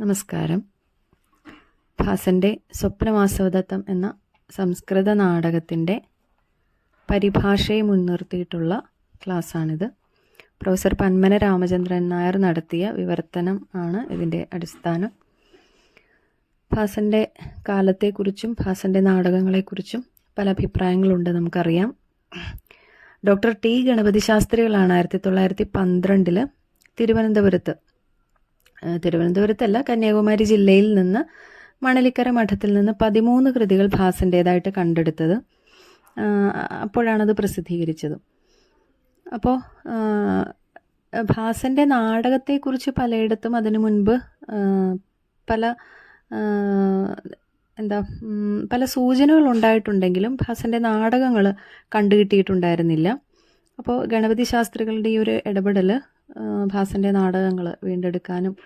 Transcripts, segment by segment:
നമസ്കാരം. ഭാസന്റെ സ്വപ്നവാസവദത്തം എന്ന സംസ്കൃത നാടകത്തിന്റെ പരിഭാഷയെ മുൻനിർത്തിയിട്ടുള്ള ക്ലാസ്സാണിത്. പ്രൊഫസർ പന്മന രാമചന്ദ്രൻ നായർ നടത്തിയ വിവർത്തനം ആണ് ഇതിന്റെ അടിസ്ഥാനം. ഭാസന്റെ കാലത്തെക്കുറിച്ചും ഭാസന്റെ നാടകങ്ങളെക്കുറിച്ചും പല അഭിപ്രായങ്ങളുണ്ട് നമുക്കറിയാം. ഡോക്ടർ ടി ഗണപതി ശാസ്ത്രികളാണ് ആയിരത്തി തൊള്ളായിരത്തി പന്ത്രണ്ടിൽ തിരുവനന്തപുരത്ത് തിരുവനന്തപുരത്തല്ല കന്യാകുമാരി ജില്ലയിൽ നിന്ന് മണലിക്കര മഠത്തിൽ നിന്ന് പതിമൂന്ന് കൃതികൾ ഭാസന്റേതായിട്ട് കണ്ടെടുത്തത്. അപ്പോഴാണത് പ്രസിദ്ധീകരിച്ചത്. അപ്പോൾ ഭാസന്റെ നാടകത്തെക്കുറിച്ച് പലയിടത്തും അതിനു മുൻപ് പല എന്താ പല സൂചനകൾ ഉണ്ടായിട്ടുണ്ടെങ്കിലും ഭാസന്റെ നാടകങ്ങൾ കണ്ടുകിട്ടിയിട്ടുണ്ടായിരുന്നില്ല. അപ്പോൾ ഗണപതി ശാസ്ത്രികളുടെ ഈ ഒരു ഇടപെടൽ ഭാസന്റെ നാടകങ്ങൾ വീണ്ടെടുക്കാനും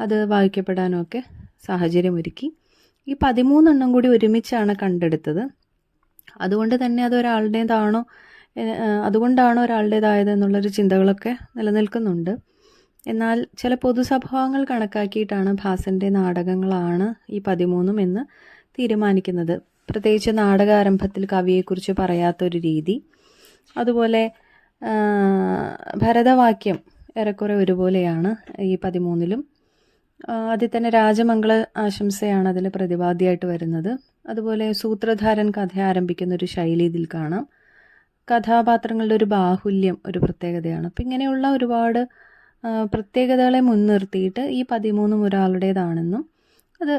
അത് വായിക്കപ്പെടാനും ഒക്കെ സാഹചര്യമൊരുക്കി. ഈ പതിമൂന്നെണ്ണം കൂടി ഒരുമിച്ചാണ് കണ്ടെടുത്തത്. അതുകൊണ്ട് തന്നെ അത് ഒരാളുടേതാണോ അതുകൊണ്ടാണോ ഒരാളുടേതായത് എന്നുള്ളൊരു ചിന്തകളൊക്കെ നിലനിൽക്കുന്നുണ്ട്. എന്നാൽ ചില പൊതുസ്വഭാവങ്ങൾ കണക്കാക്കിയിട്ടാണ് ഭാസന്റെ നാടകങ്ങളാണ് ഈ പതിമൂന്നും എന്ന് തീരുമാനിക്കുന്നത്. പ്രത്യേകിച്ച് നാടക ആരംഭത്തിൽ കവിയെക്കുറിച്ച് പറയാത്തൊരു രീതി. അതുപോലെ ഭരതവാക്യം ഏറെക്കുറെ ഒരുപോലെയാണ് ഈ പതിമൂന്നിലും. അതിൽ തന്നെ രാജമംഗള ആശംസയാണ് അതിൽ പ്രതിപാദ്യമായിട്ട് വരുന്നത്. അതുപോലെ സൂത്രധാരൻ കഥ ആരംഭിക്കുന്ന ഒരു ശൈലി ഇതിൽ കാണാം. കഥാപാത്രങ്ങളുടെ ഒരു ബാഹുല്യം ഒരു പ്രത്യേകതയാണ്. അപ്പം ഇങ്ങനെയുള്ള ഒരുപാട് പ്രത്യേകതകളെ മുൻനിർത്തിയിട്ട് ഈ പതിമൂന്നും ഒരാളുടേതാണെന്നും അത്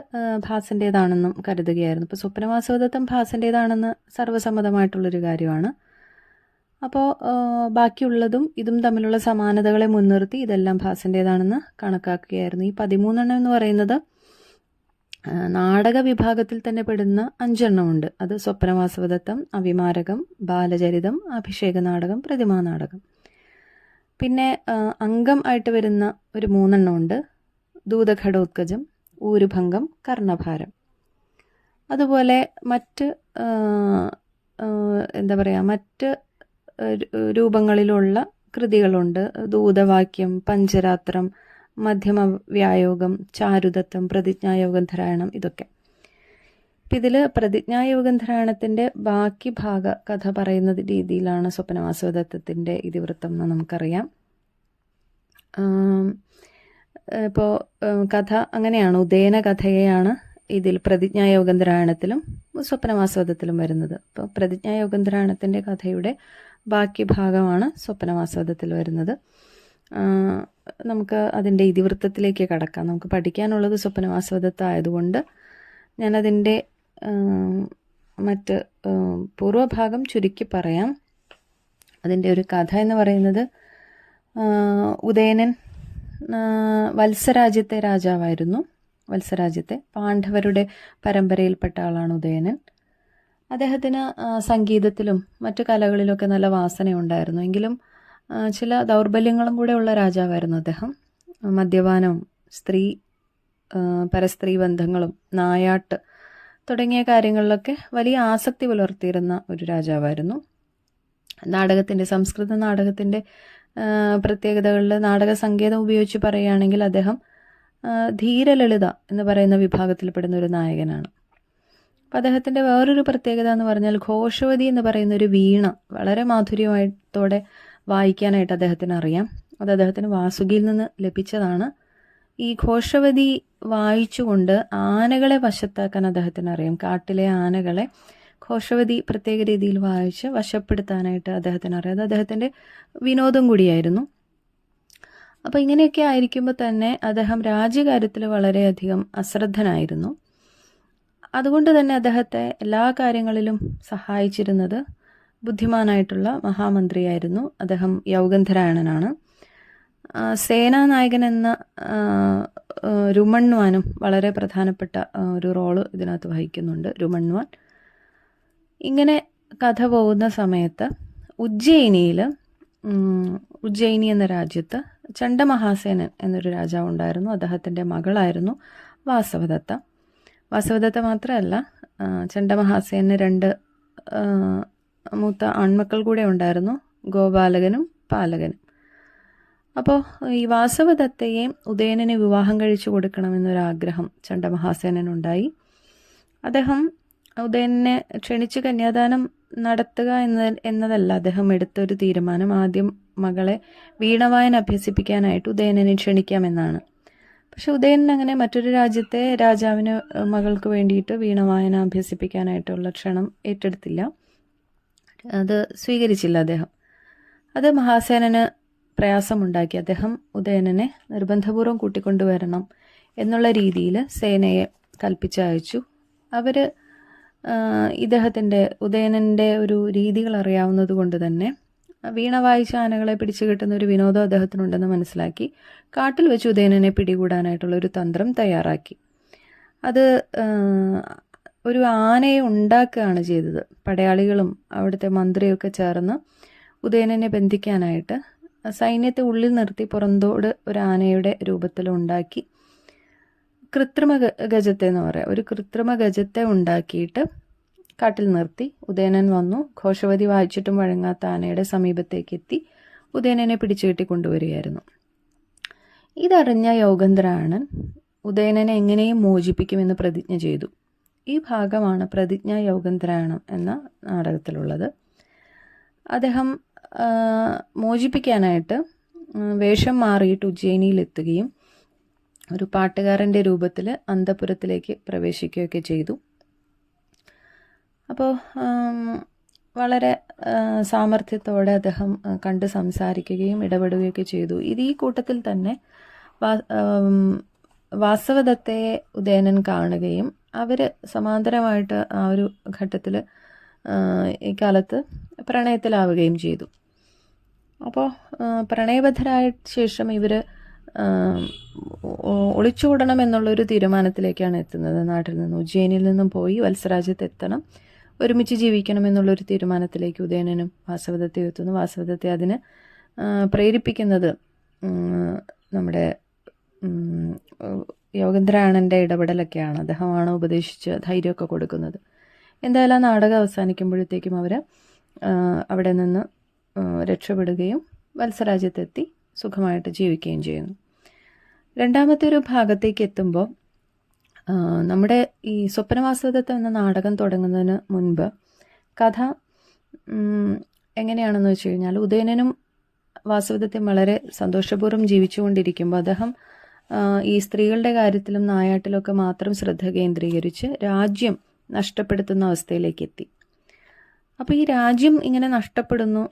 ഭാസന്റേതാണെന്നും കരുതുകയായിരുന്നു. ഇപ്പോൾ സ്വപ്നവാസവദത്തം ഭാസന്റേതാണെന്ന് സർവസമ്മതമായിട്ടുള്ളൊരു കാര്യമാണ്. അപ്പോൾ ബാക്കിയുള്ളതും ഇതും തമ്മിലുള്ള സമാനതകളെ മുൻനിർത്തി ഇതെല്ലാം ഭാസിന്റേതാണെന്ന് കണക്കാക്കുകയായിരുന്നു. ഈ പതിമൂന്നെണ്ണം എന്ന് പറയുന്നത് നാടക വിഭാഗത്തിൽ തന്നെ പെടുന്ന അഞ്ചെണ്ണമുണ്ട്. അത് സ്വപ്നവാസവദത്തം അഭിമാരകം ബാലചരിതം അഭിഷേക നാടകം പ്രതിമാ നാടകം പിന്നെ അംഗം ആയിട്ട് വരുന്ന ഒരു മൂന്നെണ്ണമുണ്ട്. ദൂതഘടോത്കജം ഊരുഭംഗം കർണഭാരം. അതുപോലെ മറ്റ് എന്താ പറയുക മറ്റ് രൂപങ്ങളിലുള്ള കൃതികളുണ്ട്. ദൂതവാക്യം പഞ്ചരാത്രം മധ്യമ വ്യായോഗം ചാരുദത്തം പ്രതിജ്ഞായോഗന്ധരായണം ഇതൊക്കെ. ഇതിൽ പ്രതിജ്ഞായോഗന്ധരായണത്തിന്റെ ബാക്കി ഭാഗ കഥ പറയുന്ന രീതിയിലാണ് സ്വപ്നവാസവദത്തത്തിന്റെ ഇതിവൃത്തം എന്ന് നമുക്കറിയാം. ഇപ്പോൾ കഥ അങ്ങനെയാണ്. ഉദയന കഥയെയാണ് ഇതിൽ പ്രതിജ്ഞായോഗന്ധരായണത്തിലും സ്വപ്നവാസവദത്തിലും വരുന്നത്. അപ്പോൾ പ്രതിജ്ഞായോഗന്ധരായണത്തിന്റെ കഥയുടെ ബാക്കി ഭാഗമാണ് സ്വപ്നവാസവദത്തിൽ വരുന്നത്. നമുക്ക് അതിന്റെ ഇതിവൃത്തത്തിലേക്ക് കടക്കാം. നമുക്ക് പഠിക്കാനുള്ളത് സ്വപ്നവാസവദത്തായതുകൊണ്ട് ഞാനതിന്റെ മറ്റ് പൂർവഭാഗം ചുരുക്കി പറയാം. അതിന്റെ ഒരു കഥ എന്ന് പറയുന്നത് ഉദയനൻ വത്സരാജ്യത്തെ രാജാവായിരുന്നു. വത്സരാജ്യത്തെ പാണ്ഡവരുടെ പരമ്പരയിൽപ്പെട്ട ആളാണ് ഉദയനൻ. അദ്ദേഹത്തിന് സംഗീതത്തിലും മറ്റു കലകളിലൊക്കെ നല്ല വാസനയുണ്ടായിരുന്നു. എങ്കിലും ചില ദൗർബല്യങ്ങളും കൂടെ ഉള്ള രാജാവായിരുന്നു അദ്ദേഹം. മദ്യപാനവും സ്ത്രീ പരസ്ത്രീ ബന്ധങ്ങളും നായാട്ട് തുടങ്ങിയ കാര്യങ്ങളിലൊക്കെ വലിയ ആസക്തി പുലർത്തിയിരുന്ന ഒരു രാജാവായിരുന്നു. നാടകത്തിന്റെ സംസ്കൃത നാടകത്തിന്റെ പ്രത്യേകതകളിൽ നാടക സംഗീതം ഉപയോഗിച്ച് പറയുകയാണെങ്കിൽ അദ്ദേഹം ധീരലളിത എന്ന് പറയുന്ന വിഭാഗത്തിൽപ്പെടുന്ന ഒരു നായകനാണ്. അപ്പം അദ്ദേഹത്തിന്റെ വേറൊരു പ്രത്യേകത എന്ന് പറഞ്ഞാൽ ഘോഷവതി എന്ന് പറയുന്ന ഒരു വീണ വളരെ മാധുര്യമായിട്ടോടെ വായിക്കാനായിട്ട് അദ്ദേഹത്തിന് അറിയാം. അത് അദ്ദേഹത്തിന് വാസുകിയിൽ നിന്ന് ലഭിച്ചതാണ്. ഈ ഘോഷവതി വായിച്ചുകൊണ്ട് ആനകളെ വശത്താക്കാൻ അദ്ദേഹത്തിന് അറിയാം. കാട്ടിലെ ആനകളെ ഘോഷവതി പ്രത്യേക രീതിയിൽ വായിച്ച് വശപ്പെടുത്താനായിട്ട് അദ്ദേഹത്തിന് അറിയാം. അത് അദ്ദേഹത്തിന്റെ വിനോദം കൂടിയായിരുന്നു. അപ്പോൾ ഇങ്ങനെയൊക്കെ ആയിരിക്കുമ്പോൾ തന്നെ അദ്ദേഹം രാജ്യകാര്യത്തിൽ വളരെയധികം അശ്രദ്ധനായിരുന്നു. അതുകൊണ്ട് തന്നെ അദ്ദേഹത്തെ എല്ലാ കാര്യങ്ങളിലും സഹായിച്ചിരുന്നത് ബുദ്ധിമാനായിട്ടുള്ള മഹാമന്ത്രിയായിരുന്നു. അദ്ദേഹം യൗഗന്ധരായണനാണ്. സേനാനായകൻ എന്ന രുമണ്വാനും വളരെ പ്രധാനപ്പെട്ട ഒരു റോൾ ഇതിനകത്ത് വഹിക്കുന്നുണ്ട് രുമണ്വാൻ. ഇങ്ങനെ കഥ പോകുന്ന സമയത്ത് ഉജ്ജയിനിയിൽ ഉജ്ജയിനി എന്ന രാജ്യത്ത് ചണ്ഡമഹാസേനൻ എന്നൊരു രാജാവ് ഉണ്ടായിരുന്നു അദ്ദേഹത്തിന്റെ മകളായിരുന്നു വാസവദത്ത. വാസവദത്ത മാത്രമല്ല ചണ്ഡമഹാസേന് രണ്ട് മൂത്ത ആൺമക്കൾ കൂടെ ഉണ്ടായിരുന്നു ഗോപാലകനും പാലകനും. അപ്പോൾ ഈ വാസവദത്തയെ ഉദയനന് വിവാഹം കഴിച്ചു കൊടുക്കണമെന്നൊരാഗ്രഹം ചണ്ഡമഹാസേനുണ്ടായി അദ്ദേഹം ഉദയനെ ക്ഷണിച്ച് കന്യാദാനം നടത്തുക എന്ന എന്നതല്ല അദ്ദേഹം എടുത്തൊരു തീരുമാനം. ആദ്യം മകളെ വീണവായന അഭ്യസിപ്പിക്കാനായിട്ട് ഉദയനെ ക്ഷണിക്കാമെന്നാണ്. പക്ഷെ ഉദയൻ അങ്ങനെ മറ്റൊരു രാജ്യത്തെ രാജാവിന് മകൾക്ക് വേണ്ടിയിട്ട് വീണവായന അഭ്യസിപ്പിക്കാനായിട്ടുള്ള ക്ഷണം ഏറ്റെടുത്തില്ല. അത് സ്വീകരിച്ചില്ല അദ്ദേഹം. അത് മഹാസേനന് പ്രയാസമുണ്ടാക്കി. അദ്ദേഹം ഉദയനനെ നിർബന്ധപൂർവം കൂട്ടിക്കൊണ്ടുവരണം എന്നുള്ള രീതിയിൽ സേനയെ കൽപ്പിച്ചയച്ചു അവർ ഇദ്ദേഹത്തിന്റെ ഉദയനന്റെ ഒരു രീതികൾ അറിയാവുന്നത് കൊണ്ട് തന്നെ വീണ വായിച്ച ആനകളെ പിടിച്ചു കിട്ടുന്ന ഒരു വിനോദം അദ്ദേഹത്തിനുണ്ടെന്ന് മനസ്സിലാക്കി. കാട്ടിൽ വെച്ച് ഉദയനനെ പിടികൂടാനായിട്ടുള്ള ഒരു തന്ത്രം തയ്യാറാക്കി. അത് ഒരു ആനയെ ഉണ്ടാക്കുകയാണ് ചെയ്തത്. പടയാളികളും അവിടുത്തെ മന്ത്രിയൊക്കെ ചേർന്ന് ഉദയനനെ ബന്ധിക്കാനായിട്ട് സൈന്യത്തെ ഉള്ളിൽ നിർത്തി പുറന്തോട് ഒരു ആനയുടെ രൂപത്തിൽ ഉണ്ടാക്കി. കൃത്രിമ ഗജത്തെ എന്ന് പറയാം. ഒരു കൃത്രിമ ഗജത്തെ ഉണ്ടാക്കിയിട്ട് കാട്ടിൽ നിർത്തി. ഉദയനൻ വന്നു. ഘോഷവതി വായിച്ചിട്ടും വഴങ്ങാത്ത ആനയുടെ സമീപത്തേക്ക് എത്തി ഉദയനനെ പിടിച്ചു കെട്ടി കൊണ്ടുവരികയായിരുന്നു. ഇതറിഞ്ഞ യോഗേന്ദ്രാണൻ ഉദയനനെ എങ്ങനെയും മോചിപ്പിക്കുമെന്ന് പ്രതിജ്ഞ ചെയ്തു. ഈ ഭാഗമാണ് പ്രതിജ്ഞ യോഗേന്ദ്രായണം എന്ന നാടകത്തിലുള്ളത്. അദ്ദേഹം മോചിപ്പിക്കാനായിട്ട് വേഷം മാറിയിട്ട് ഉജ്ജയിനിയിലെത്തുകയും ഒരു പാട്ടുകാരന്റെ രൂപത്തിൽ അന്തപുരത്തിലേക്ക് പ്രവേശിക്കുകയൊക്കെ ചെയ്തു. അപ്പോൾ വളരെ സാമർഥ്യത്തോടെ അദ്ദേഹം കണ്ട് സംസാരിക്കുകയും ഇടപെടുകയൊക്കെ ചെയ്തു. ഇത് ഈ കൂട്ടത്തിൽ തന്നെ വാസവദത്തെ ഉദയനൻ കാണുകയും അവർ സമാന്തരമായിട്ട് ആ ഒരു ഘട്ടത്തിൽ ഈ കാലത്ത് പ്രണയത്തിലാവുകയും ചെയ്തു. അപ്പോൾ പ്രണയബദ്ധരായ ശേഷം ഇവർ ഒളിച്ചോടണം എന്നുള്ളൊരു തീരുമാനത്തിലേക്കാണ് എത്തുന്നത്. നാട്ടിൽ നിന്ന് ഉജ്ജയിനിൽ നിന്നും പോയി വത്സരാജ്യത്ത് എത്തണം ഒരുമിച്ച് ജീവിക്കണം എന്നുള്ളൊരു തീരുമാനത്തിലേക്ക് ഉദയനനും വാസവദത്തെ എത്തുന്നു വാസവദത്തെ അതിന് പ്രേരിപ്പിക്കുന്നത് നമ്മുടെ യോഗേന്ദ്രാണന്റെ ഇടപെടലൊക്കെയാണ്. അദ്ദേഹമാണ് ഉപദേശിച്ച് ധൈര്യമൊക്കെ കൊടുക്കുന്നത്. എന്തായാലും ആ നാടകം അവസാനിക്കുമ്പോഴത്തേക്കും അവർ അവിടെ നിന്ന് രക്ഷപ്പെടുകയും വത്സരാജ്യത്തെത്തി സുഖമായിട്ട് ജീവിക്കുകയും ചെയ്യുന്നു. രണ്ടാമത്തെ ഒരു ഭാഗത്തേക്ക് എത്തുമ്പോൾ നമ്മുടെ ഈ സ്വപ്നവാസവദത്തം എന്ന നാടകം തുടങ്ങുന്നതിന് മുൻപ് കഥ എങ്ങനെയാണെന്ന് വെച്ച് കഴിഞ്ഞാൽ ഉദയനനും വാസവദത്തെ വളരെ സന്തോഷപൂർവം ജീവിച്ചുകൊണ്ടിരിക്കുമ്പോൾ അദ്ദേഹം ഈ സ്ത്രീകളുടെ കാര്യത്തിലും നായാട്ടിലൊക്കെ മാത്രം ശ്രദ്ധ കേന്ദ്രീകരിച്ച് രാജ്യം നഷ്ടപ്പെടുത്തുന്ന അവസ്ഥയിലേക്ക് എത്തി. അപ്പോൾ ഈ രാജ്യം ഇങ്ങനെ നഷ്ടപ്പെടുന്നു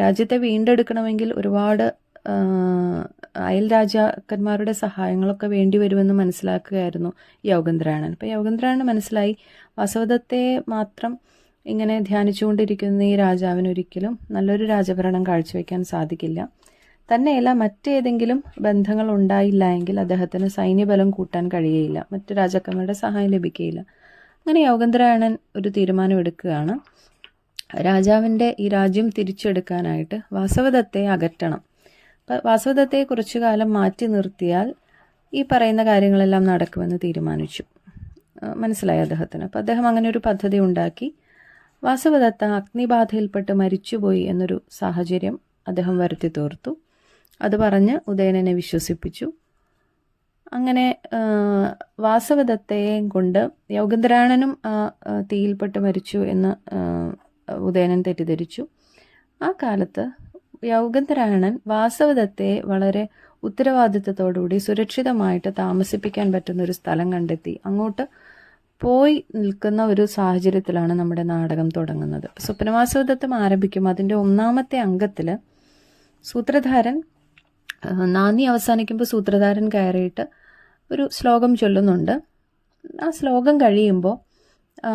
രാജ്യത്തെ വീണ്ടെടുക്കണമെങ്കിൽ ഒരുപാട് അയൽ രാജാക്കന്മാരുടെ സഹായങ്ങളൊക്കെ വേണ്ടി വരുമെന്ന് മനസ്സിലാക്കുകയായിരുന്നു യോഗന്ധ്രാണൻ അപ്പോൾ യോഗന്ധ്രാണൻ മനസ്സിലായി വാസവദത്തെ മാത്രം ഇങ്ങനെ ധ്യാനിച്ചുകൊണ്ടിരിക്കുന്ന ഈ രാജാവിന് ഒരിക്കലും നല്ലൊരു രാജഭരണം കാഴ്ചവെക്കാൻ സാധിക്കില്ല. തന്നെയല്ല മറ്റേതെങ്കിലും ബന്ധങ്ങൾ ഉണ്ടായില്ല എങ്കിൽ അദ്ദേഹത്തിന് സൈന്യബലം കൂട്ടാൻ കഴിയുകയില്ല മറ്റ് രാജാക്കന്മാരുടെ സഹായം ലഭിക്കുകയില്ല. അങ്ങനെ യോഗന്ധ്രാണൻ ഒരു തീരുമാനം എടുക്കുകയാണ് രാജാവിന്റെ ഈ രാജ്യം തിരിച്ചെടുക്കാനായിട്ട് വാസവദത്തെ അകറ്റണം. വാസവദത്തെ കുറച്ചു കാലം മാറ്റി നിർത്തിയാൽ ഈ പറയുന്ന കാര്യങ്ങളെല്ലാം നടക്കുമെന്ന് തീരുമാനിച്ചു. മനസ്സിലായി അദ്ദേഹത്തിന്? അപ്പോൾ അദ്ദേഹം അങ്ങനെ ഒരു പദ്ധതി ഉണ്ടാക്കി. വാസവദത്ത അഗ്നിബാധയിൽപ്പെട്ട് മരിച്ചുപോയി എന്നൊരു സാഹചര്യം അദ്ദേഹം വരുത്തി തീർത്തു. അത് പറഞ്ഞ് ഉദയനനെ വിശ്വസിപ്പിച്ചു. അങ്ങനെ വാസവദത്തയെയും കൊണ്ട് യോഗന്ദ്രാണനും ആ തീയിൽപ്പെട്ട് മരിച്ചു എന്ന് ഉദയനൻ തെറ്റിദ്ധരിച്ചു. ആ കാലത്ത് യോഗന്ധരായണൻ വാസവദത്തെ വളരെ ഉത്തരവാദിത്വത്തോടുകൂടി സുരക്ഷിതമായിട്ട് താമസിപ്പിക്കാൻ പറ്റുന്ന ഒരു സ്ഥലം കണ്ടെത്തി. അങ്ങോട്ട് പോയി നിൽക്കുന്ന ഒരു സാഹചര്യത്തിലാണ് നമ്മുടെ നാടകം തുടങ്ങുന്നത്. സ്വപ്നവാസവദത്തം ആരംഭിക്കും. അതിന്റെ ഒന്നാമത്തെ അംഗത്തിൽ സൂത്രധാരൻ നാന്ദി അവസാനിക്കുമ്പോൾ സൂത്രധാരൻ കയറിയിട്ട് ഒരു ശ്ലോകം ചൊല്ലുന്നുണ്ട്. ആ ശ്ലോകം കഴിയുമ്പോൾ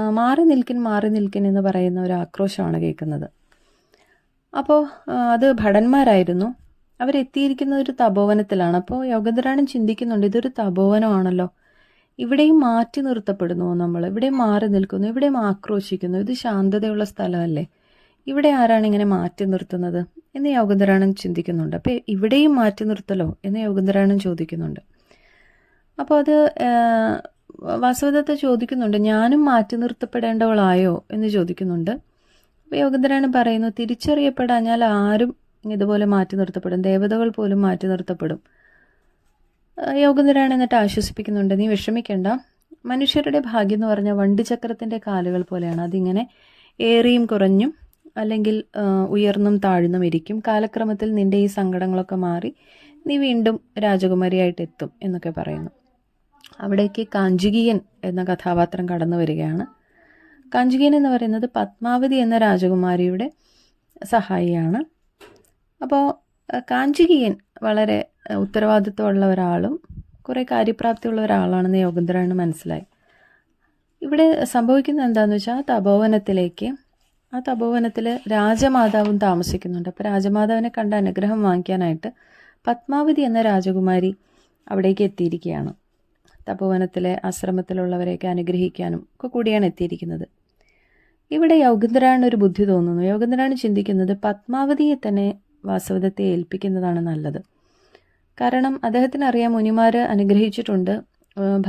മാറി നിൽക്കിൻ മാറി നിൽക്കിൻ എന്ന് പറയുന്ന ഒരു ആക്രോശമാണ് കേൾക്കുന്നത്. അപ്പോൾ അത് ഭടന്മാരായിരുന്നു. അവരെത്തിയിരിക്കുന്ന ഒരു തപോവനത്തിലാണ്. അപ്പോൾ യോഗധരാണൻ ചിന്തിക്കുന്നുണ്ട് ഇതൊരു തപോവനമാണല്ലോ. ഇവിടെയും മാറ്റി നിർത്തപ്പെടുന്നു നമ്മൾ ഇവിടെയും മാറി നിൽക്കുന്നു ഇവിടെയും ആക്രോശിക്കുന്നു. ഇത് ശാന്തതയുള്ള സ്ഥലമല്ലേ? ഇവിടെ ആരാണ് ഇങ്ങനെ മാറ്റി നിർത്തുന്നത് എന്ന് യോഗധരാണൻ ചിന്തിക്കുന്നുണ്ട്. അപ്പോൾ ഇവിടെയും മാറ്റി നിർത്തലോ എന്ന് യോഗധരാണൻ ചോദിക്കുന്നുണ്ട്. അപ്പോൾ അത് വാസവദത്തെ ചോദിക്കുന്നുണ്ട് ഞാനും മാറ്റി നിർത്തപ്പെടേണ്ടവളായോ എന്ന് ചോദിക്കുന്നുണ്ട്. യോഗധരാണ് പറയുന്നു തിരിച്ചറിയപ്പെടാഞ്ഞാൽ ആരും ഇതുപോലെ മാറ്റി നിർത്തപ്പെടും. ദേവതകൾ പോലും മാറ്റി നിർത്തപ്പെടും. യോഗന്ധരാണ് എന്നിട്ട് ആശ്വസിപ്പിക്കുന്നുണ്ട്. നീ വിഷമിക്കേണ്ട. മനുഷ്യരുടെ ഭാഗ്യം എന്ന് പറഞ്ഞാൽ വണ്ടിചക്രത്തിന്റെ കാലുകൾ പോലെയാണ്. അതിങ്ങനെ ഏറിയും കുറഞ്ഞും അല്ലെങ്കിൽ ഉയർന്നും താഴ്ന്നും ഇരിക്കും. കാലക്രമത്തിൽ നിന്റെ ഈ സങ്കടങ്ങളൊക്കെ മാറി നീ വീണ്ടും രാജകുമാരിയായിട്ട് എത്തും എന്നൊക്കെ പറയുന്നു. അവിടേക്ക് കാഞ്ചുകിയൻ എന്ന കഥാപാത്രം കടന്നു വരികയാണ്. കാഞ്ചുകിയൻ എന്ന് പറയുന്നത് പത്മാവതി എന്ന രാജകുമാരിയുടെ സഹായിയാണ്. അപ്പോൾ കാഞ്ചുകിയൻ വളരെ ഉത്തരവാദിത്വമുള്ള ഒരാളും കുറേ കാര്യപ്രാപ്തിയുള്ള ഒരാളാണെന്ന് യോഗന്ധരാണ് മനസ്സിലായി. ഇവിടെ സംഭവിക്കുന്നത് എന്താണെന്ന് വെച്ചാൽ തപോവനത്തിലേക്ക് ആ തപോവനത്തിൽ രാജമാതാവും താമസിക്കുന്നുണ്ട്. അപ്പോൾ രാജമാതാവിനെ കണ്ട അനുഗ്രഹം വാങ്ങിക്കാനായിട്ട് പത്മാവതി എന്ന രാജകുമാരി അവിടേക്ക് എത്തിയിരിക്കുകയാണ്. തപോവനത്തിലെ ആശ്രമത്തിലുള്ളവരെയൊക്കെ അനുഗ്രഹിക്കാനും ഒക്കെ കൂടിയാണ് എത്തിയിരിക്കുന്നത്. ഇവിടെ യോഗന്ദ്രാണ് ഒരു ബുദ്ധി തോന്നുന്നു. യോഗന്ദ്രാണ് ചിന്തിക്കുന്നത് പത്മാവതിയെ തന്നെ വാസവദത്തെ ഏൽപ്പിക്കുന്നതാണ് നല്ലത്. കാരണം അദ്ദേഹത്തിന് അറിയാം മുനിമാർ അനുഗ്രഹിച്ചിട്ടുണ്ട്.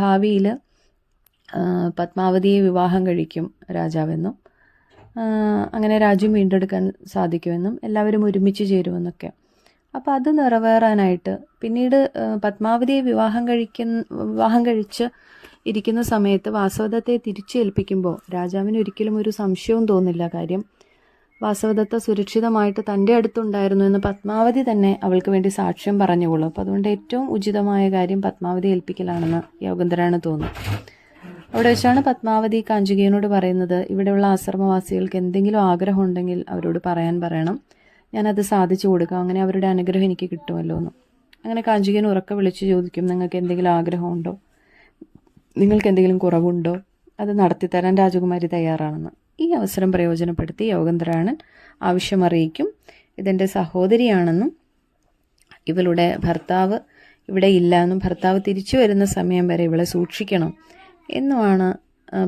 ഭാവിയിൽ പത്മാവതിയെ വിവാഹം കഴിക്കും രാജാവെന്നും അങ്ങനെ രാജ്യം വീണ്ടെടുക്കാൻ സാധിക്കുമെന്നും എല്ലാവരും ഒരുമിച്ച് ചേരുമെന്നൊക്കെ. അപ്പോൾ അത് നിറവേറാനായിട്ട് പിന്നീട് പത്മാവതിയെ വിവാഹം കഴിക്കുന്ന വിവാഹം കഴിച്ച് ഇരിക്കുന്ന സമയത്ത് വാസവദത്തെ തിരിച്ചേൽപ്പിക്കുമ്പോൾ രാജാവിന് ഒരിക്കലും ഒരു സംശയവും തോന്നില്ല കാര്യം. വാസവദത്ത സുരക്ഷിതമായിട്ട് തന്റെ അടുത്തുണ്ടായിരുന്നു എന്ന് പത്മാവതി തന്നെ അവൾക്ക് വേണ്ടി സാക്ഷ്യം പറഞ്ഞുകൊള്ളൂ. അപ്പോൾ അതുകൊണ്ട് ഏറ്റവും ഉചിതമായ കാര്യം പത്മാവതി ഏൽപ്പിക്കലാണെന്ന് യോഗന്ധരാണ് തോന്നുന്നു അവിടെ വെച്ചാണ് പത്മാവതി കാഞ്ചുകിയനോട് പറയുന്നത് ഇവിടെയുള്ള ആശ്രമവാസികൾക്ക് എന്തെങ്കിലും ആഗ്രഹം ഉണ്ടെങ്കിൽ അവരോട് പറയാൻ പറയണം. ഞാനത് സാധിച്ചു കൊടുക്കാം. അങ്ങനെ അവരുടെ അനുഗ്രഹം എനിക്ക് കിട്ടുമല്ലോ എന്ന്. അങ്ങനെ കാഞ്ചുകിയൻ ഉറക്കെ വിളിച്ച് ചോദിക്കും നിങ്ങൾക്ക് എന്തെങ്കിലും ആഗ്രഹമുണ്ടോ? നിങ്ങൾക്ക് എന്തെങ്കിലും കുറവുണ്ടോ? അത് നടത്തിത്തരാൻ രാജകുമാരി തയ്യാറാണെന്ന്. ഈ അവസരം പ്രയോജനപ്പെടുത്തി യോഗന്ധരാണൻ ആവശ്യമറിയിക്കും. ഇതെന്റെ സഹോദരിയാണെന്നും ഇവളുടെ ഭർത്താവ് ഇവിടെ ഇല്ല എന്നും ഭർത്താവ് തിരിച്ചു വരുന്ന സമയം വരെ ഇവളെ സൂക്ഷിക്കണം എന്നുമാണ്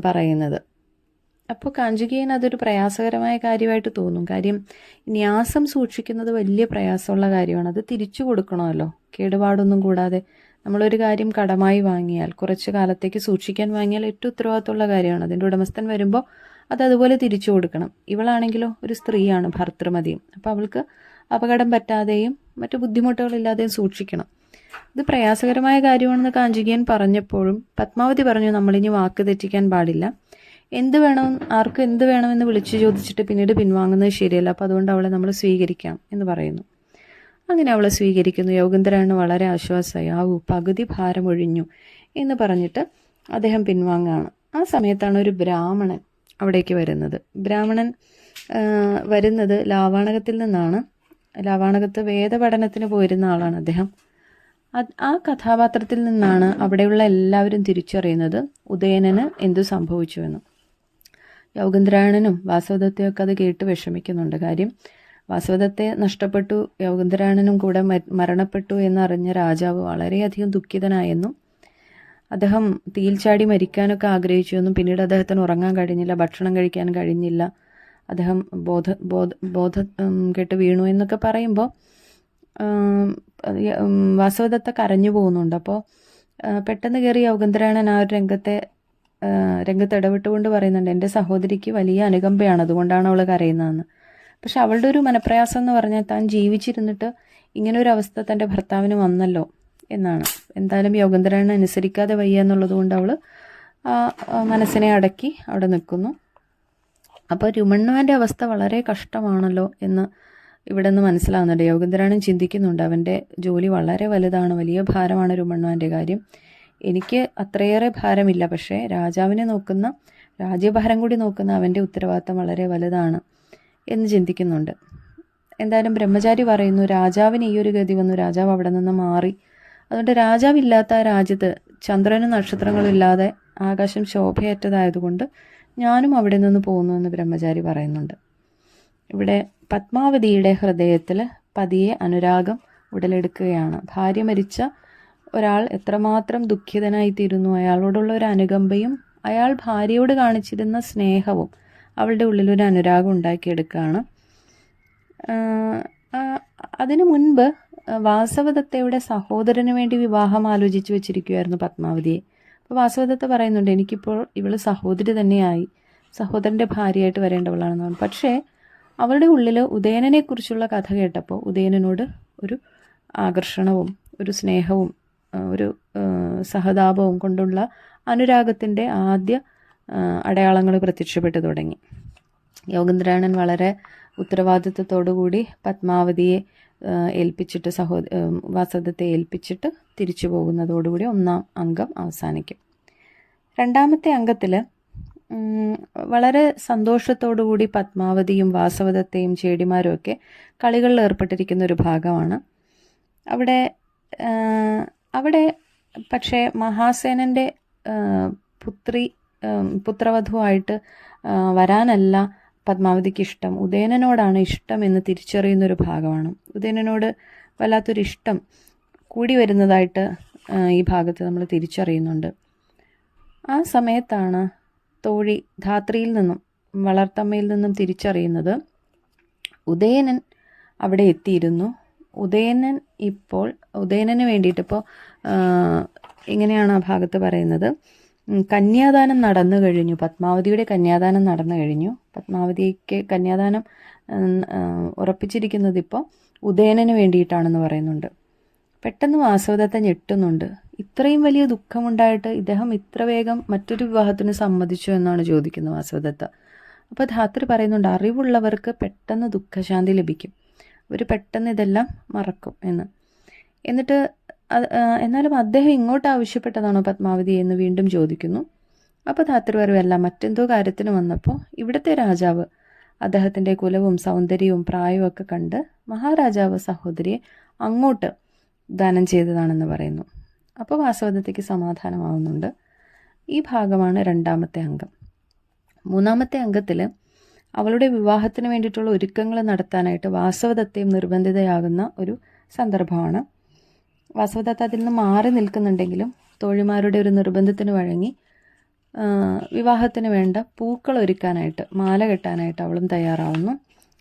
പറയുന്നത്. അപ്പോൾ കാഞ്ചുകിയൻ അതൊരു പ്രയാസകരമായ കാര്യമായിട്ട് തോന്നും. കാര്യം ന്യാസം സൂക്ഷിക്കുന്നത് വലിയ പ്രയാസമുള്ള കാര്യമാണ്. അത് തിരിച്ചു കൊടുക്കണമല്ലോ. കേടുപാടൊന്നും കൂടാതെ നമ്മളൊരു കാര്യം കടമായി വാങ്ങിയാൽ കുറച്ച് കാലത്തേക്ക് സൂക്ഷിക്കാൻ വാങ്ങിയാൽ ഏറ്റവും ഉത്തരവാദിത്തമുള്ള കാര്യമാണ്. അതിന്റെ ഉടമസ്ഥൻ വരുമ്പോൾ അത് അതുപോലെ തിരിച്ചു കൊടുക്കണം. ഇവളാണെങ്കിലോ ഒരു സ്ത്രീയാണ് ഭർത്തൃമതിയും. അപ്പോൾ അവൾക്ക് അപകടം പറ്റാതെയും മറ്റു ബുദ്ധിമുട്ടുകളില്ലാതെയും സൂക്ഷിക്കണം. ഇത് പ്രയാസകരമായ കാര്യമാണെന്ന് കാഞ്ചികയൻ പറഞ്ഞപ്പോഴും പത്മാവതി പറഞ്ഞു നമ്മളിനി വാക്ക് തെറ്റിക്കാൻ പാടില്ല. എന്ത് വേണം ആർക്കും എന്ത് വേണമെന്ന് വിളിച്ചു ചോദിച്ചിട്ട് പിന്നീട് പിൻവാങ്ങുന്നത് ശരിയല്ല. അപ്പോൾ അതുകൊണ്ട് അവളെ നമ്മൾ സ്വീകരിക്കാം എന്ന് പറയുന്നു. അങ്ങനെ അവളെ സ്വീകരിക്കുന്നു. യോഗേന്ദ്രന് വളരെ ആശ്വാസമായി. ആവൂ പകുതി ഭാരം ഒഴിഞ്ഞു എന്ന് പറഞ്ഞിട്ട് അദ്ദേഹം പിൻവാങ്ങുകയാണ്. ആ സമയത്താണ് ഒരു ബ്രാഹ്മണൻ അവിടേക്ക് വരുന്നത്. ബ്രാഹ്മണൻ വരുന്നത് ലാവാണകത്തിൽ നിന്നാണ്. ലാവാണകത്ത് വേദപഠനത്തിന് പോയിരുന്ന ആളാണ് അദ്ദേഹം. ആ കഥാപാത്രത്തിൽ നിന്നാണ് അവിടെയുള്ള എല്ലാവരും തിരിച്ചറിയുന്നത് ഉദയനന് എന്തു സംഭവിച്ചുവെന്ന്. യോഗേന്ദ്രായണനും വാസവദത്തെയൊക്കെ അത് കേട്ട് വിഷമിക്കുന്നുണ്ട്. കാര്യം വാസവദത്തെ നഷ്ടപ്പെട്ടു യോഗന്ധരാണനും കൂടെ മരണപ്പെട്ടു എന്നറിഞ്ഞ രാജാവ് വളരെയധികം ദുഃഖിതനായെന്നും അദ്ദേഹം തീയിൽ ചാടി മരിക്കാനൊക്കെ ആഗ്രഹിച്ചു എന്നും പിന്നീട് അദ്ദേഹത്തിന് ഉറങ്ങാൻ കഴിഞ്ഞില്ല ഭക്ഷണം കഴിക്കാൻ കഴിഞ്ഞില്ല. അദ്ദേഹം ബോധ ബോധ ബോധ കേട്ട് വീണു എന്നൊക്കെ പറയുമ്പോൾ വാസവദത്ത കരഞ്ഞു പോകുന്നുണ്ട്. അപ്പോൾ പെട്ടെന്ന് കയറി യോഗന്ധരാണൻ ആ ഒരു രംഗത്തെ രംഗത്ത് ഇടപെട്ടുകൊണ്ട് പറയുന്നുണ്ട് എന്റെ സഹോദരിക്ക് വലിയ അനുകമ്പയാണ് അതുകൊണ്ടാണ് അവൾ കരയുന്നതെന്ന്. പക്ഷെ അവളുടെ ഒരു മനപ്രയാസം എന്ന് പറഞ്ഞാൽ താൻ ജീവിച്ചിരുന്നിട്ട് ഇങ്ങനെ ഒരു അവസ്ഥ തന്റെ ഭർത്താവിന് വന്നല്ലോ എന്നാണ്. എന്തായാലും യോഗേന്ദ്രനെ അനുസരിക്കാതെ വയ്യ എന്നുള്ളത് കൊണ്ട് അവൾ മനസ്സിനെ അടക്കി അവിടെ നിൽക്കുന്നു. അപ്പോൾ രുമണ്ണുവാന്റെ അവസ്ഥ വളരെ കഷ്ടമാണല്ലോ എന്ന് ഇവിടെ നിന്ന് മനസ്സിലാവുന്നുണ്ട്. യോഗന്ധരാണൻ ചിന്തിക്കുന്നുണ്ട്. അവന്റെ ജോലി വളരെ വലുതാണ്. വലിയ ഭാരമാണ് രുമണ്ണുവാന്റെ കാര്യം. എനിക്ക് അത്രയേറെ ഭാരമില്ല. പക്ഷേ രാജാവിനെ നോക്കുന്ന രാജ്യഭാരം കൂടി നോക്കുന്ന അവന്റെ ഉത്തരവാദിത്തം വളരെ വലുതാണ്. എന്ന് ചിന്തിക്കുന്നുണ്ട്. എന്തായാലും ബ്രഹ്മചാരി പറയുന്നു രാജാവിന് ഈ ഒരു ഗതി വന്നു. രാജാവ് അവിടെ നിന്ന് മാറി. അതുകൊണ്ട് രാജാവില്ലാത്ത രാജ്യത്ത് ചന്ദ്രനും നക്ഷത്രങ്ങളും ഇല്ലാതെ ആകാശം ശോഭയറ്റതായതുകൊണ്ട് ഞാനും അവിടെ നിന്ന് പോകുന്നു എന്ന് ബ്രഹ്മചാരി പറയുന്നുണ്ട്. ഇവിടെ പത്മാവതിയുടെ ഹൃദയത്തിൽ പതിയെ അനുരാഗം ഉടലെടുക്കുകയാണ്. ഭാര്യ മരിച്ച ഒരാൾ എത്രമാത്രം ദുഃഖിതനായിത്തീരുന്നു. അയാളോടുള്ള ഒരു അനുകമ്പയും അയാൾ ഭാര്യയോട് കാണിച്ചിരുന്ന സ്നേഹവും അവളുടെ ഉള്ളിലൊരു അനുരാഗം ഉണ്ടാക്കിയെടുക്കുകയാണ്. അതിനു മുൻപ് വാസവദത്തയുടെ സഹോദരന് വേണ്ടി വിവാഹം ആലോചിച്ചു വെച്ചിരിക്കുകയായിരുന്നു പത്മാവതിയെ. അപ്പോൾ വാസവദത്ത പറയുന്നുണ്ട് എനിക്കിപ്പോൾ ഇവൾ സഹോദരി തന്നെയായി. സഹോദരന്റെ ഭാര്യയായിട്ട് വരേണ്ടവളാണെന്ന് പറഞ്ഞു. പക്ഷേ അവളുടെ ഉള്ളിൽ ഉദയനെക്കുറിച്ചുള്ള കഥ കേട്ടപ്പോൾ ഉദയനോട് ഒരു ആകർഷണവും ഒരു സ്നേഹവും ഒരു സഹതാപവും കൊണ്ടുള്ള അനുരാഗത്തിന്റെ ആദ്യ അടയാളങ്ങൾ പ്രത്യക്ഷപ്പെട്ടു തുടങ്ങി. യോഗേന്ദ്രായണൻ വളരെ ഉത്തരവാദിത്വത്തോടുകൂടി പത്മാവതിയെ ഏൽപ്പിച്ചിട്ട് സഹോ ആ, വാസവദത്തെ ഏൽപ്പിച്ചിട്ട് തിരിച്ചു പോകുന്നതോടുകൂടി ഒന്നാം അംഗം അവസാനിക്കും. രണ്ടാമത്തെ അംഗത്തിൽ വളരെ സന്തോഷത്തോടുകൂടി പത്മാവതിയും വാസവദത്തെയും ചേടിമാരും ഒക്കെ കളികളിൽ ഏർപ്പെട്ടിരിക്കുന്ന ഒരു ഭാഗമാണ്. അവിടെ അവിടെ പക്ഷേ മഹാസേനന്റെ പുത്രി പുത്രവധുവായിട്ട് വരാനല്ല പത്മാവതിക്ക് ഇഷ്ടം ഉദയനനോടാണ് ഇഷ്ടം എന്ന് തിരിച്ചറിയുന്ന ഒരു ഭാഗമാണ്. ഉദയനനോട് വല്ലാത്തൊരു ഇഷ്ടം കൂടി വരുന്നതായിട്ട് ഈ ഭാഗത്ത് നമ്മൾ തിരിച്ചറിയുന്നുണ്ട്. ആ സമയത്താണ് തോഴി ധാത്രിയിൽ നിന്നും വളർത്തമ്മയിൽ നിന്നും തിരിച്ചറിയുന്നത്. ഉദയനൻ അവിടെ എത്തിയിരുന്നു. ഉദയനൻ ഇപ്പോൾ ഉദയനന് വേണ്ടിയിട്ട് ഇപ്പോൾ ഇങ്ങനെയാണ് ആ ഭാഗത്ത് പറയുന്നത്. കന്യാദാനം നടന്നു കഴിഞ്ഞു. പത്മാവതിയുടെ കന്യാദാനം നടന്നു കഴിഞ്ഞു. പത്മാവതിക്ക് കന്യാദാനം ഉറപ്പിച്ചിരിക്കുന്നത് ഇപ്പോൾ ഉദയനന് വേണ്ടിയിട്ടാണെന്ന് പറയുന്നുണ്ട്. പെട്ടെന്ന് വാസവദത്ത ഞെട്ടുന്നുണ്ട്. ഇത്രയും വലിയ ദുഃഖമുണ്ടായിട്ട് ഇദ്ദേഹം ഇത്ര വേഗം മറ്റൊരു വിവാഹത്തിന് സമ്മതിച്ചു എന്നാണ് ചോദിക്കുന്നത് വാസവദത്ത. അപ്പോൾ ധാത്രി പറയുന്നുണ്ട് അറിവുള്ളവർക്ക് പെട്ടെന്ന് ദുഃഖശാന്തി ലഭിക്കും. അവർ പെട്ടെന്ന് ഇതെല്ലാം മറക്കും എന്ന്. എന്നിട്ട് എന്നാലും അദ്ദേഹം ഇങ്ങോട്ട് ആവശ്യപ്പെട്ടതാണോ പത്മാവതി എന്ന് വീണ്ടും ചോദിക്കുന്നു. അപ്പോൾ പറയുമല്ല മറ്റെന്തോ കാര്യത്തിന് വന്നപ്പോൾ ഇവിടുത്തെ രാജാവ് അദ്ദേഹത്തിന്റെ കുലവും സൗന്ദര്യവും പ്രായവും ഒക്കെ കണ്ട് മഹാരാജാവ് സഹോദരിയെ അങ്ങോട്ട് ദാനം ചെയ്തതാണെന്ന് പറയുന്നു. അപ്പോൾ വാസവദത്തേക്ക് സമാധാനമാവുന്നുണ്ട്. ഈ ഭാഗമാണ് രണ്ടാമത്തെ അംഗം. മൂന്നാമത്തെ അംഗത്തിൽ അവളുടെ വിവാഹത്തിന് വേണ്ടിയിട്ടുള്ള ഒരുക്കങ്ങൾ നടത്താനായിട്ട് വാസവദത്തയും നിർബന്ധിതയാകുന്ന ഒരു സന്ദർഭമാണ്. വാസവദത്ത അതിൽ നിന്ന് മാറി നിൽക്കുന്നുണ്ടെങ്കിലും തോഴിമാരുടെ ഒരു നിർബന്ധത്തിന് വഴങ്ങി വിവാഹത്തിന് വേണ്ട പൂക്കൾ ഒരുക്കാനായിട്ട് മാല കെട്ടാനായിട്ട് അവളും തയ്യാറാവുന്നു.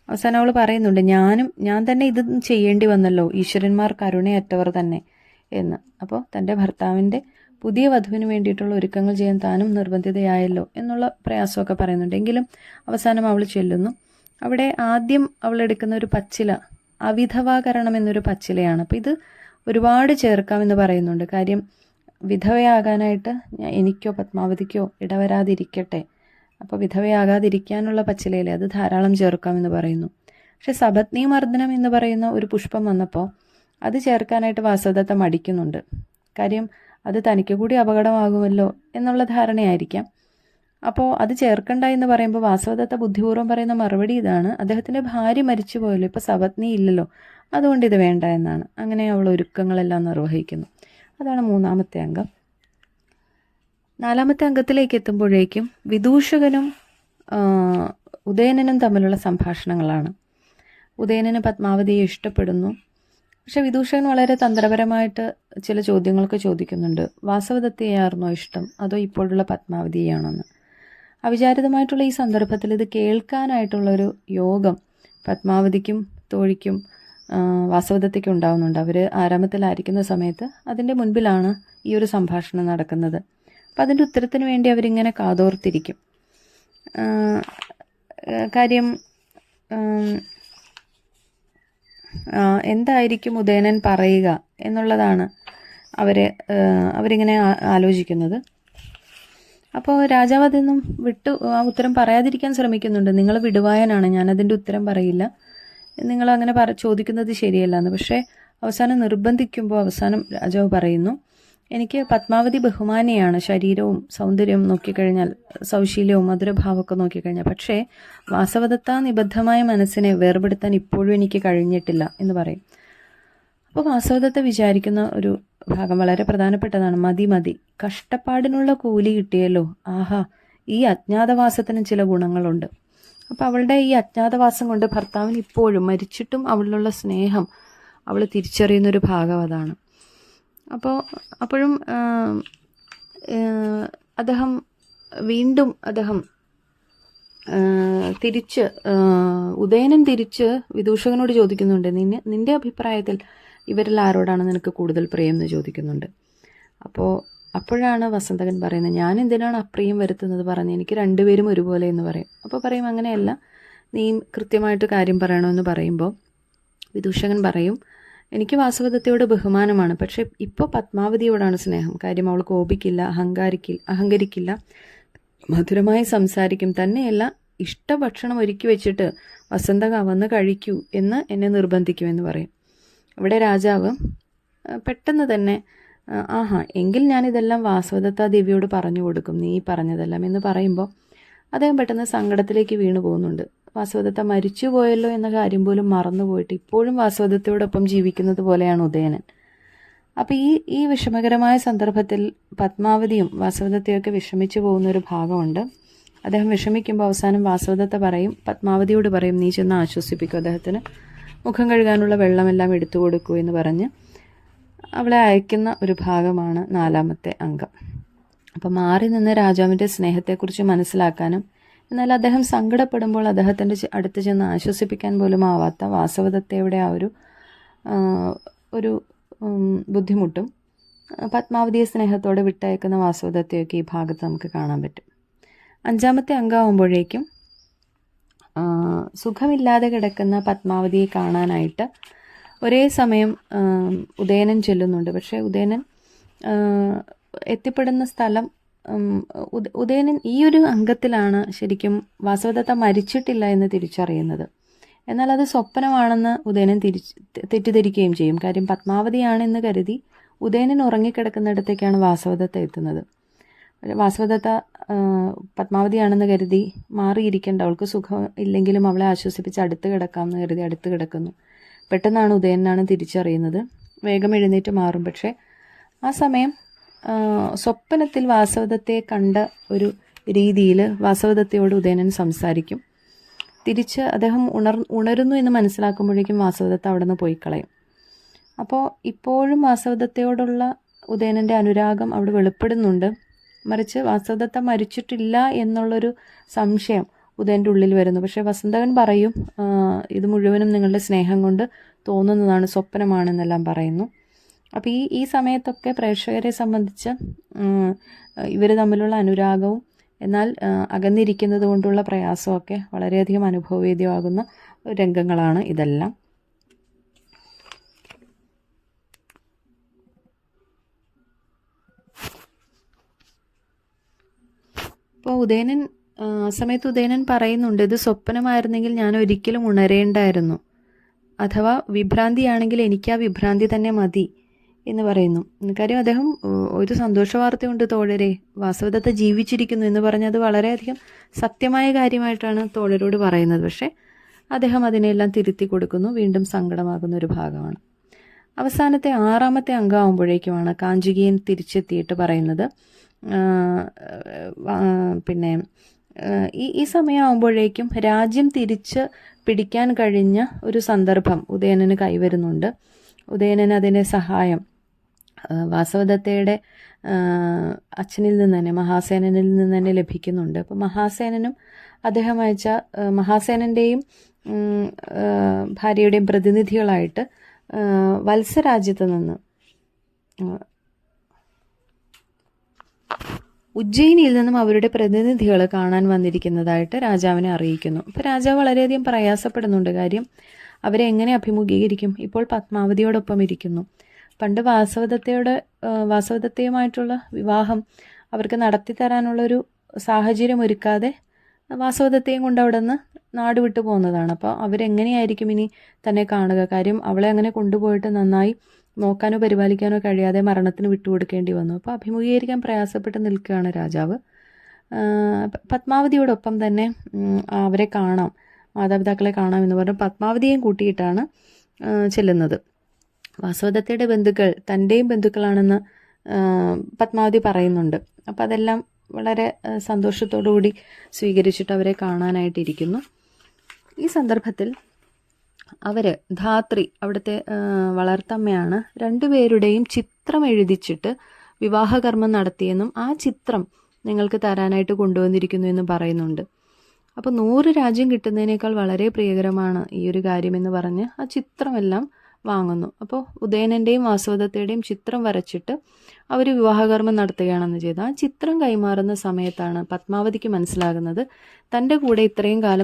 അവസാനം അവൾ പറയുന്നുണ്ട് ഞാനും ഞാൻ തന്നെ ഇത് ചെയ്യേണ്ടി വന്നല്ലോ ഈശ്വരന്മാർ കരുണയറ്റവർ തന്നെ എന്ന്. അപ്പോൾ തന്റെ ഭർത്താവിന്റെ പുതിയ വധുവിന് വേണ്ടിയിട്ടുള്ള ഒരുക്കങ്ങൾ ചെയ്യാൻ താനും നിർബന്ധിതയായല്ലോ എന്നുള്ള പ്രയാസമൊക്കെ പറയുന്നുണ്ട്. എങ്കിലും അവസാനം അവൾ ചെല്ലുന്നു. അവിടെ ആദ്യം അവൾ എടുക്കുന്ന ഒരു പച്ചില അവിധവാകരണം എന്നൊരു പച്ചിലയാണ്. അപ്പോൾ ഇത് ഒരുപാട് ചേർക്കാം എന്ന് പറയുന്നുണ്ട്. കാര്യം വിധവയാകാനായിട്ട് എനിക്കോ പത്മാവതിക്കോ ഇടവരാതിരിക്കട്ടെ. അപ്പോൾ വിധവയാകാതിരിക്കാനുള്ള പച്ചിലയിൽ അത് ധാരാളം ചേർക്കാമെന്ന് പറയുന്നു. പക്ഷെ സപത്നി മർദ്ദനം എന്ന് പറയുന്ന ഒരു പുഷ്പം വന്നപ്പോൾ അത് ചേർക്കാനായിട്ട് വാസവദത്ത മടിക്കുന്നുണ്ട്. കാര്യം അത് തനിക്ക് കൂടി അപകടമാകുമല്ലോ എന്നുള്ള ധാരണയായിരിക്കാം. അപ്പോൾ അത് ചേർക്കണ്ട എന്ന് പറയുമ്പോൾ വാസവദത്ത ബുദ്ധിപൂർവം പറയുന്ന മറുപടി ഇതാണ്. അദ്ദേഹത്തിന്റെ ഭാര്യ മരിച്ചു പോയല്ലോ ഇപ്പോൾ സവത്നി ഇല്ലല്ലോ. അതുകൊണ്ട് ഇത് വേണ്ട എന്നാണ്. അങ്ങനെ അവൾ ഒരുക്കങ്ങളെല്ലാം നിർവഹിക്കുന്നു. അതാണ് മൂന്നാമത്തെ അംഗം. നാലാമത്തെ അംഗത്തിലേക്ക് എത്തുമ്പോഴേക്കും വിദൂഷകനും ഉദയനനും തമ്മിലുള്ള സംഭാഷണങ്ങളാണ്. ഉദയനന് പത്മാവതിയെ ഇഷ്ടപ്പെടുന്നു. പക്ഷെ വിദൂഷകൻ വളരെ തന്ത്രപരമായിട്ട് ചില ചോദ്യങ്ങളൊക്കെ ചോദിക്കുന്നുണ്ട്. വാസവദത്തെയായിരുന്നോ ഇഷ്ടം? അതോ ഇപ്പോഴുള്ള പത്മാവതിയെയാണെന്ന്? അവിചാരിതമായിട്ടുള്ള ഈ സന്ദർഭത്തിൽ ഇത് കേൾക്കാനായിട്ടുള്ളൊരു യോഗം പത്മാവതിക്കും തോഴിക്കും വാസവദത്തയ്ക്കും ഉണ്ടാവുന്നുണ്ട്. അവർ ആരാമത്തിലായിരിക്കുന്ന സമയത്ത് അതിന്റെ മുൻപിലാണ് ഈ ഒരു സംഭാഷണം നടക്കുന്നത്. അപ്പം അതിന്റെ ഉത്തരത്തിന് വേണ്ടി അവരിങ്ങനെ കാതോർത്തിരിക്കും. കാര്യം എന്തായിരിക്കും ഉദയനൻ പറയുക എന്നുള്ളതാണ് അവരെ അവരിങ്ങനെ ആലോചിക്കുന്നത്. അപ്പോൾ രാജാവ് അതൊന്നും വിട്ടു ആ ഉത്തരം പറയാതിരിക്കാൻ ശ്രമിക്കുന്നുണ്ട്. നിങ്ങൾ വിടുവായനാണ് ഞാനതിന്റെ ഉത്തരം പറയില്ല. നിങ്ങൾ അങ്ങനെ പറ ചോദിക്കുന്നത് ശരിയല്ല എന്ന് പക്ഷേ അവസാനം നിർബന്ധിക്കുമ്പോൾ അവസാനം രാജാവ് പറയുന്നു എനിക്ക് പത്മാവതി ബഹുമാനിയാണ്. ശരീരവും സൗന്ദര്യവും നോക്കിക്കഴിഞ്ഞാൽ സൗശീല്യവും മധുരഭാവമൊക്കെ നോക്കിക്കഴിഞ്ഞാൽ. പക്ഷേ വാസവദത്താ നിബദ്ധമായ മനസ്സിനെ വേർപെടുത്താൻ ഇപ്പോഴും എനിക്ക് കഴിഞ്ഞിട്ടില്ല എന്ന് പറയും. അപ്പോൾ വാസവദത്ത വിചാരിക്കുന്ന ഒരു ഭാഗം വളരെ പ്രധാനപ്പെട്ടതാണ്. മതി മതി. കഷ്ടപ്പാടിനുള്ള കൂലി കിട്ടിയല്ലോ. ആഹാ ഈ അജ്ഞാതവാസത്തിന് ചില ഗുണങ്ങളുണ്ട്. അപ്പോൾ അവളുടെ ഈ അജ്ഞാതവാസം കൊണ്ട് ഭർത്താവിന് ഇപ്പോഴും മരിച്ചിട്ടും അവളിലുള്ള സ്നേഹം അവൾ തിരിച്ചറിയുന്ന ഒരു ഭാഗം അതാണ്. അപ്പോൾ അപ്പോഴും അദ്ദേഹം വീണ്ടും അദ്ദേഹം തിരിച്ച് ഉദയനൻ തിരിച്ച് വിദൂഷകനോട് ചോദിക്കുന്നുണ്ട് നിന്നെ നിന്റെ അഭിപ്രായത്തിൽ ഇവരിൽ ആരോടാണ് നിനക്ക് കൂടുതൽ പ്രിയം എന്ന് ചോദിക്കുന്നുണ്ട്. അപ്പോൾ അപ്പോഴാണ് വസന്തകൻ പറയുന്നത് ഞാൻ എന്തിനാണ് അപ്രിയം വരുത്തുന്നത്? പറഞ്ഞ് എനിക്ക് രണ്ടുപേരും ഒരുപോലെ എന്ന് പറയും. അപ്പോൾ പറയും അങ്ങനെയല്ല നീ കൃത്യമായിട്ട് കാര്യം പറയണമെന്ന് പറയുമ്പോൾ വിദൂഷകൻ പറയും എനിക്ക് വാസവദത്തയോട് ബഹുമാനമാണ് പക്ഷേ ഇപ്പോൾ പത്മാവതിയോടാണ് സ്നേഹം. കാര്യം അവൾ കോപിക്കില്ല അഹങ്കാരിക്കില്ല അഹങ്കരിക്കില്ല മധുരമായി സംസാരിക്കും. തന്നെയല്ല ഇഷ്ടഭക്ഷണം ഒരുക്കി വെച്ചിട്ട് വസന്തക വന്ന് കഴിക്കൂ എന്ന് എന്നെ നിർബന്ധിക്കുമെന്ന് പറയും. ഇവിടെ രാജാവ് പെട്ടെന്ന് തന്നെ ആഹാ എങ്കിൽ ഞാനിതെല്ലാം വാസവദത്ത ദേവിയോട് പറഞ്ഞു കൊടുക്കും നീ പറഞ്ഞതെല്ലാം എന്ന് പറയുമ്പോൾ അദ്ദേഹം പെട്ടെന്ന് സങ്കടത്തിലേക്ക് വീണു പോകുന്നുണ്ട്. വാസവദത്ത മരിച്ചു പോയല്ലോ എന്ന കാര്യം പോലും മറന്നുപോയിട്ട് ഇപ്പോഴും വാസവദത്തയോടൊപ്പം ജീവിക്കുന്നത് പോലെയാണ് ഉദയനൻ. അപ്പോൾ ഈ ഈ വിഷമകരമായ സന്ദർഭത്തിൽ പത്മാവതിയും വാസവദത്തയൊക്കെ വിഷമിച്ചു പോകുന്ന ഒരു ഭാഗമുണ്ട്. അദ്ദേഹം വിഷമിക്കുമ്പോൾ അവസാനം വാസവദത്ത പറയും പത്മാവതിയോട് പറയും നീ ചെന്ന് ആശ്വസിപ്പിക്കും അദ്ദേഹത്തിന്. മുഖം കഴുകാനുള്ള വെള്ളമെല്ലാം എടുത്തു കൊടുക്കൂ എന്ന് പറഞ്ഞ് അവളെ അയക്കുന്ന ഒരു ഭാഗമാണ് നാലാമത്തെ അംഗം. അപ്പം മാറി നിന്ന് രാജാവിന്റെ സ്നേഹത്തെക്കുറിച്ച് മനസ്സിലാക്കാനും എന്നാൽ അദ്ദേഹം സങ്കടപ്പെടുമ്പോൾ അദ്ദേഹത്തിന്റെ അടുത്ത് ചെന്ന് ആശ്വസിപ്പിക്കാൻ പോലും ആവാത്ത വാസവദത്തയുടെ ആ ഒരു ഒരു ബുദ്ധിമുട്ടും പത്മാവതിയെ സ്നേഹത്തോടെ വിട്ടയക്കുന്ന വാസവദത്തയൊക്കെ ഈ ഭാഗത്ത് നമുക്ക് കാണാൻ പറ്റും. അഞ്ചാമത്തെ അംഗമാകുമ്പോഴേക്കും സുഖമില്ലാതെ കിടക്കുന്ന പത്മാവതിയെ കാണാനായിട്ട് ഒരേ സമയം ഉദയനൻ ചെല്ലുന്നുണ്ട്. പക്ഷേ ഉദയനൻ എത്തിപ്പെടുന്ന സ്ഥലം ഉദയനൻ ഈ ഒരു അംഗത്തിലാണ് ശരിക്കും വാസവദത്ത മരിച്ചിട്ടില്ല എന്ന് തിരിച്ചറിയുന്നത്. എന്നാൽ അത് സ്വപ്നമാണെന്ന് ഉദയനൻ തിരിച്ച് തെറ്റിദ്ധരിക്കുകയും ചെയ്യും. കാര്യം പത്മാവതിയാണെന്ന് കരുതി ഉദയനൻ ഉറങ്ങിക്കിടക്കുന്നിടത്തേക്കാണ് വാസവദത്ത എത്തുന്നത്. വാസവദത്ത പത്മാവതിയാണെന്ന് കരുതി മാറിയിരിക്കേണ്ട. അവൾക്ക് സുഖം ഇല്ലെങ്കിലും അവളെ ആശ്വസിപ്പിച്ച് അടുത്ത് കിടക്കാമെന്ന് കരുതി അടുത്ത് കിടക്കുന്നു. പെട്ടെന്നാണ് ഉദയനാണ് തിരിച്ചറിയുന്നത്. വേഗം എഴുന്നേറ്റ് മാറും. പക്ഷേ ആ സമയം സ്വപ്നത്തിൽ വാസവദത്തെ കണ്ട ഒരു രീതിയിൽ വാസവദത്തയോട് ഉദയനൻ സംസാരിക്കും. തിരിച്ച് അദ്ദേഹം ഉണർ ഉണരുന്നു എന്ന് മനസ്സിലാക്കുമ്പോഴേക്കും വാസവദത്ത അവിടെ നിന്ന് പോയി കളയും അപ്പോൾ ഇപ്പോഴും വാസവദത്തയോടുള്ള ഉദയനന്റെ അനുരാഗം അവിടെ വെളിപ്പെടുന്നുണ്ട്. മറിച്ച് വാസുദത്ത മരിച്ചിട്ടില്ല എന്നുള്ളൊരു സംശയം ഉദയന്റെ ഉള്ളിൽ വരുന്നു. പക്ഷേ വസന്തകൻ പറയും ഇത് മുഴുവനും നിങ്ങളുടെ സ്നേഹം കൊണ്ട് തോന്നുന്നതാണ് സ്വപ്നമാണെന്നെല്ലാം പറയുന്നു. അപ്പോൾ ഈ ഈ സമയത്തൊക്കെ പ്രേക്ഷകരെ സംബന്ധിച്ച് ഇവർ തമ്മിലുള്ള അനുരാഗവും എന്നാൽ അകന്നിരിക്കുന്നത് കൊണ്ടുള്ള പ്രയാസമൊക്കെ വളരെയധികം അനുഭവവേദ്യമാകുന്ന രംഗങ്ങളാണ് ഇതെല്ലാം. ഇപ്പോൾ ഉദയനൻ ആ സമയത്ത് ഉദയനൻ പറയുന്നുണ്ട് ഇത് സ്വപ്നമായിരുന്നെങ്കിൽ ഞാൻ ഒരിക്കലും ഉണരേണ്ടായിരുന്നു. അഥവാ വിഭ്രാന്തിയാണെങ്കിൽ എനിക്ക് ആ വിഭ്രാന്തി തന്നെ മതി എന്ന് പറയുന്നു. കാര്യം അദ്ദേഹം ഒരു സന്തോഷ വാർത്തയുണ്ട് തോഴരെ വാസവദത്ത ജീവിച്ചിരിക്കുന്നു എന്ന് പറഞ്ഞത് വളരെയധികം സത്യമായ കാര്യമായിട്ടാണ് തോഴരോട് പറയുന്നത്. പക്ഷേ അദ്ദേഹം അതിനെല്ലാം തിരുത്തി കൊടുക്കുന്നു വീണ്ടും സങ്കടമാകുന്ന ഒരു ഭാഗമാണ്. അവസാനത്തെ ആറാമത്തെ അംഗമാകുമ്പോഴേക്കുമാണ് കാഞ്ചികയൻ തിരിച്ചെത്തിയിട്ട് പറയുന്നത് പിന്നെ ഈ ഈ സമയമാകുമ്പോഴേക്കും രാജ്യം തിരിച്ച് പിടിക്കാൻ കഴിഞ്ഞ ഒരു സന്ദർഭം ഉദയനന് കൈവരുന്നുണ്ട്. ഉദയനന് അതിന്റെ സഹായം. വാസവദത്തയുടെ അച്ഛനിൽ നിന്ന് തന്നെ മഹാസേനനിൽ നിന്ന് തന്നെ ലഭിക്കുന്നുണ്ട്. അപ്പോൾ മഹാസേനനും അദ്ദേഹം അയച്ച മഹാസേനന്റെയും ഭാര്യയുടെയും പ്രതിനിധികളായിട്ട് വത്സരാജ്യത്ത് നിന്ന് ആഹ്, ഉജ്ജയിനിയിൽ നിന്നും അവരുടെ പ്രതിനിധികളെ കാണാൻ വന്നിരിക്കുന്നതായിട്ട് രാജാവിനെ അറിയിക്കുന്നു. അപ്പോൾ രാജാവ് വളരെയധികം പ്രയാസപ്പെടുന്നുണ്ട്. കാര്യം അവരെ എങ്ങനെ അഭിമുഖീകരിക്കും? ഇപ്പോൾ പത്മാവതിയോടൊപ്പം ഇരിക്കുന്നു. പണ്ട് വാസവദത്തയുടെ വാസവദത്തയുമായിട്ടുള്ള വിവാഹം അവർക്ക് നടത്തി തരാനുള്ളൊരു സാഹചര്യം ഒരുക്കാതെ വാസവദത്തയും കൊണ്ട് അവിടെ നിന്ന് നാട് വിട്ടു പോകുന്നതാണ്. അപ്പോൾ അവരെങ്ങനെയായിരിക്കും ഇനി തന്നെ കാണുക? കാര്യം അവളെ അങ്ങനെ കൊണ്ടുപോയിട്ട് നന്നായി നോക്കാനോ പരിപാലിക്കാനോ കഴിയാതെ മരണത്തിന് വിട്ടുകൊടുക്കേണ്ടി വന്നു. അപ്പോൾ അഭിമുഖീകരിക്കാൻ പ്രയാസപ്പെട്ട് നിൽക്കുകയാണ് രാജാവ്. പത്മാവതിയോടൊപ്പം തന്നെ അവരെ കാണാം. മാതാപിതാക്കളെ കാണാം എന്ന് പറഞ്ഞ് പത്മാവതിയെയും കൂട്ടിയിട്ടാണ് ചെല്ലുന്നത്. വാസവദത്തയുടെ ബന്ധുക്കൾ തന്റെയും ബന്ധുക്കളാണെന്ന് പത്മാവതി പറയുന്നുണ്ട്. അപ്പോൾ അതെല്ലാം വളരെ സന്തോഷത്തോടു കൂടി സ്വീകരിച്ചിട്ട് അവരെ കാണാനായിട്ടിരിക്കുന്നു. ഈ സന്ദർഭത്തിൽ അവർ ധാത്രി അവിടുത്തെ വളർത്തമ്മയാണ് രണ്ടുപേരുടെയും ചിത്രം എഴുതിച്ചിട്ട് വിവാഹകർമ്മം നടത്തിയെന്നും ആ ചിത്രം നിങ്ങൾക്ക് തരാനായിട്ട് കൊണ്ടുവന്നിരിക്കുന്നു എന്ന് പറയുന്നുണ്ട്. അപ്പോൾ നൂറ് രാജ്യം കിട്ടുന്നതിനേക്കാൾ വളരെ പ്രിയകരമാണ് ഈ ഒരു കാര്യമെന്ന് പറഞ്ഞ് ആ ചിത്രമെല്ലാം വാങ്ങുന്നു. അപ്പോൾ ഉദയനന്റെയും വാസവദത്തയുടെയും ചിത്രം വരച്ചിട്ട് അവർ വിവാഹകർമ്മം നടത്തുകയാണെന്ന് ചെയ്ത്. ആ ചിത്രം കൈമാറുന്ന സമയത്താണ് പത്മാവതിക്ക് മനസ്സിലാകുന്നത് തന്റെ കൂടെ ഇത്രയും കാലം